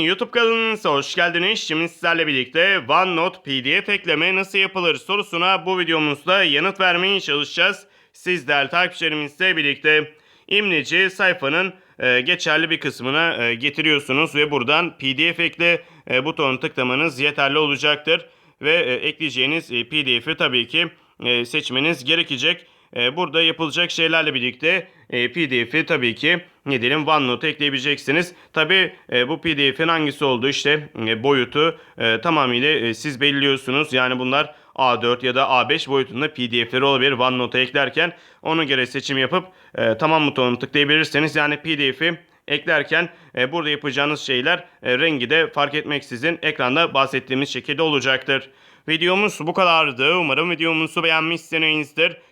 YouTube kanalınıza hoş geldiniz. Şimdi sizlerle birlikte OneNote PDF ekleme nasıl yapılır sorusuna bu videomuzda yanıt vermeye çalışacağız. Siz değerli takipçilerimizle birlikte imleci sayfanın e, geçerli bir kısmına e, getiriyorsunuz ve buradan PDF ekle e, butonunu tıklamanız yeterli olacaktır. Ve ekleyeceğiniz PDF'i tabii ki seçmeniz gerekecek. E, burada yapılacak şeylerle birlikte e, PDF'i tabii ki ne diyelim OneNote'a ekleyebileceksiniz. Tabii e, bu PDF'in hangisi olduğu işte e, boyutu e, tamamıyla e, siz belirliyorsunuz. Yani bunlar A4 ya da A5 boyutunda PDF'leri olabilir OneNote'a eklerken. Ona göre seçim yapıp tamam butonunu tıklayabilirsiniz. Yani PDF'i eklerken burada yapacağınız şeyler rengi de fark etmeksizin ekranda bahsettiğimiz şekilde olacaktır. Videomuz bu kadardı. Umarım videomuzu beğenmişsinizdir.